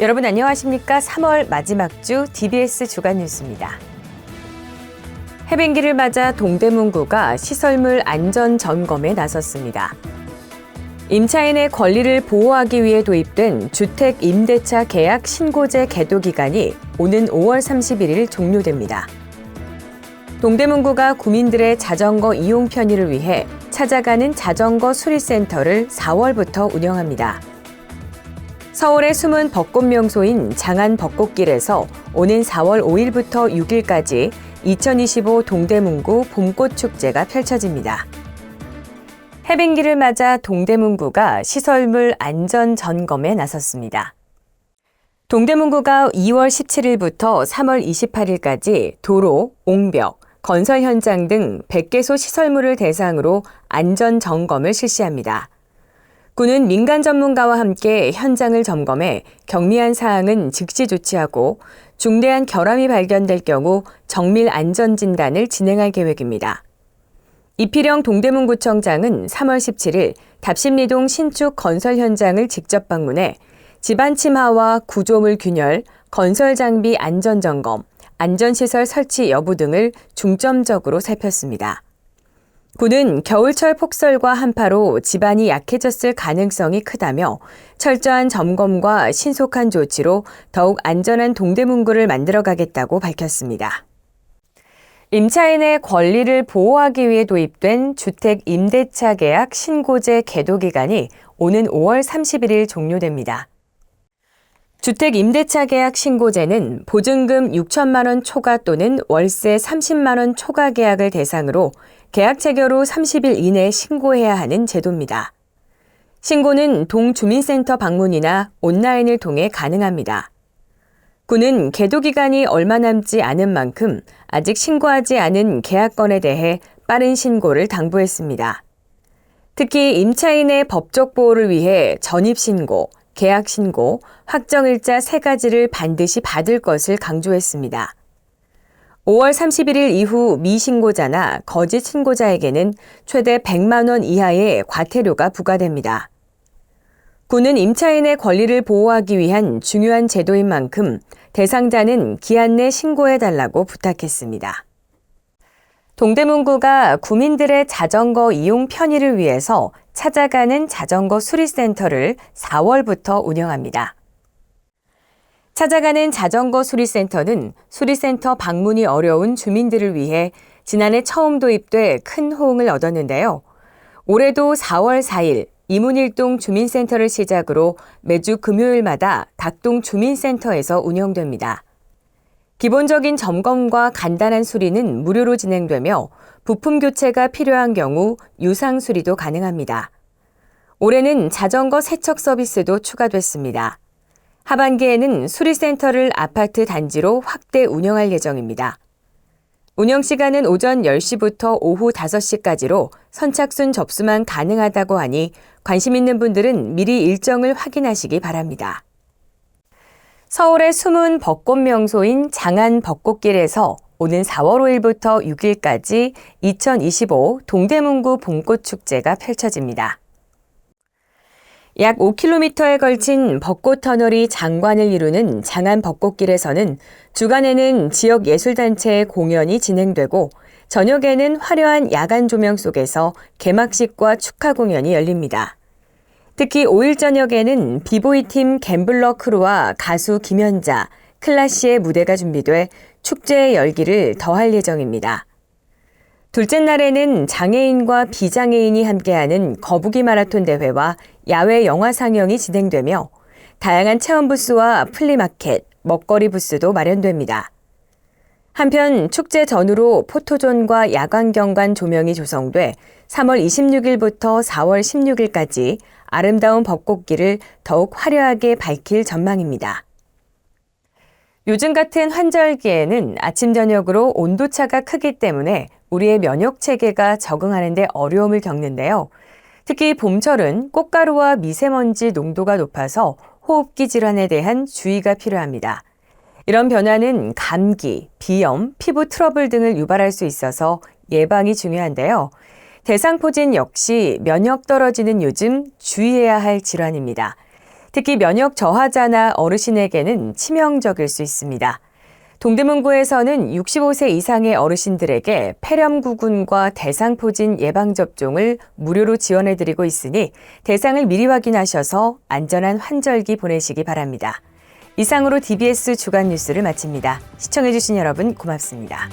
여러분 안녕하십니까? 3월 마지막 주 DBS 주간 뉴스입니다. 해변기를 맞아 동대문구가 시설물 안전 점검에 나섰습니다. 임차인의 권리를 보호하기 위해 도입된 주택 임대차 계약 신고제 계도 기간이 오는 5월 31일 종료됩니다. 동대문구가 구민들의 자전거 이용 편의를 위해 찾아가는 자전거 수리센터를 4월부터 운영합니다. 서울의 숨은 벚꽃 명소인 장안 벚꽃길에서 오는 4월 5일부터 6일까지 2025 동대문구 봄꽃 축제가 펼쳐집니다. 해빙기를 맞아 동대문구가 시설물 안전 점검에 나섰습니다. 동대문구가 2월 17일부터 3월 28일까지 도로, 옹벽, 건설 현장 등 100개소 시설물을 대상으로 안전 점검을 실시합니다. 군은 민간 전문가와 함께 현장을 점검해 경미한 사항은 즉시 조치하고 중대한 결함이 발견될 경우 정밀 안전 진단을 진행할 계획입니다. 이필영 동대문구청장은 3월 17일 답심리동 신축 건설 현장을 직접 방문해 집안 침하와 구조물 균열, 건설 장비 안전 점검, 안전시설 설치 여부 등을 중점적으로 살폈습니다. 군은 겨울철 폭설과 한파로 집안이 약해졌을 가능성이 크다며 철저한 점검과 신속한 조치로 더욱 안전한 동대문구를 만들어가겠다고 밝혔습니다. 임차인의 권리를 보호하기 위해 도입된 주택 임대차 계약 신고제 계도 기간이 오는 5월 31일 종료됩니다. 주택 임대차 계약 신고제는 보증금 6천만 원 초과 또는 월세 30만 원 초과 계약을 대상으로 계약 체결 후 30일 이내에 신고해야 하는 제도입니다. 신고는 동주민센터 방문이나 온라인을 통해 가능합니다. 군은 계도 기간이 얼마 남지 않은 만큼 아직 신고하지 않은 계약건에 대해 빠른 신고를 당부했습니다. 특히 임차인의 법적 보호를 위해 전입신고, 계약 신고, 확정일자 세 가지를 반드시 받을 것을 강조했습니다. 5월 31일 이후 미신고자나 거짓 신고자에게는 최대 100만 원 이하의 과태료가 부과됩니다. 군은 임차인의 권리를 보호하기 위한 중요한 제도인 만큼 대상자는 기한 내 신고해달라고 부탁했습니다. 동대문구가 구민들의 자전거 이용 편의를 위해서 찾아가는 자전거 수리센터를 4월부터 운영합니다. 찾아가는 자전거 수리센터는 수리센터 방문이 어려운 주민들을 위해 지난해 처음 도입돼 큰 호응을 얻었는데요. 올해도 4월 4일 이문일동 주민센터를 시작으로 매주 금요일마다 닭동 주민센터에서 운영됩니다. 기본적인 점검과 간단한 수리는 무료로 진행되며 부품 교체가 필요한 경우 유상 수리도 가능합니다. 올해는 자전거 세척 서비스도 추가됐습니다. 하반기에는 수리센터를 아파트 단지로 확대 운영할 예정입니다. 운영 시간은 오전 10시부터 오후 5시까지로 선착순 접수만 가능하다고 하니 관심 있는 분들은 미리 일정을 확인하시기 바랍니다. 서울의 숨은 벚꽃 명소인 장안 벚꽃길에서 오는 4월 5일부터 6일까지 2025 동대문구 봄꽃 축제가 펼쳐집니다. 약 5km에 걸친 벚꽃 터널이 장관을 이루는 장안 벚꽃길에서는 주간에는 지역 예술단체의 공연이 진행되고 저녁에는 화려한 야간 조명 속에서 개막식과 축하 공연이 열립니다. 특히 5일 저녁에는 비보이 팀 갬블러 크루와 가수 김현자, 클라시의 무대가 준비돼 축제의 열기를 더할 예정입니다. 둘째 날에는 장애인과 비장애인이 함께하는 거북이 마라톤 대회와 야외 영화 상영이 진행되며 다양한 체험 부스와 플리마켓, 먹거리 부스도 마련됩니다. 한편 축제 전후로 포토존과 야광 경관 조명이 조성돼 3월 26일부터 4월 16일까지 아름다운 벚꽃길을 더욱 화려하게 밝힐 전망입니다. 요즘 같은 환절기에는 아침 저녁으로 온도차가 크기 때문에 우리의 면역 체계가 적응하는데 어려움을 겪는데요. 특히 봄철은 꽃가루와 미세먼지 농도가 높아서 호흡기 질환에 대한 주의가 필요합니다. 이런 변화는 감기, 비염, 피부 트러블 등을 유발할 수 있어서 예방이 중요한데요. 대상포진 역시 면역 떨어지는 요즘 주의해야 할 질환입니다. 특히 면역 저하자나 어르신에게는 치명적일 수 있습니다. 동대문구에서는 65세 이상의 어르신들에게 폐렴구군과 대상포진 예방접종을 무료로 지원해드리고 있으니 대상을 미리 확인하셔서 안전한 환절기 보내시기 바랍니다. 이상으로 DBS 주간 뉴스를 마칩니다. 시청해주신 여러분 고맙습니다.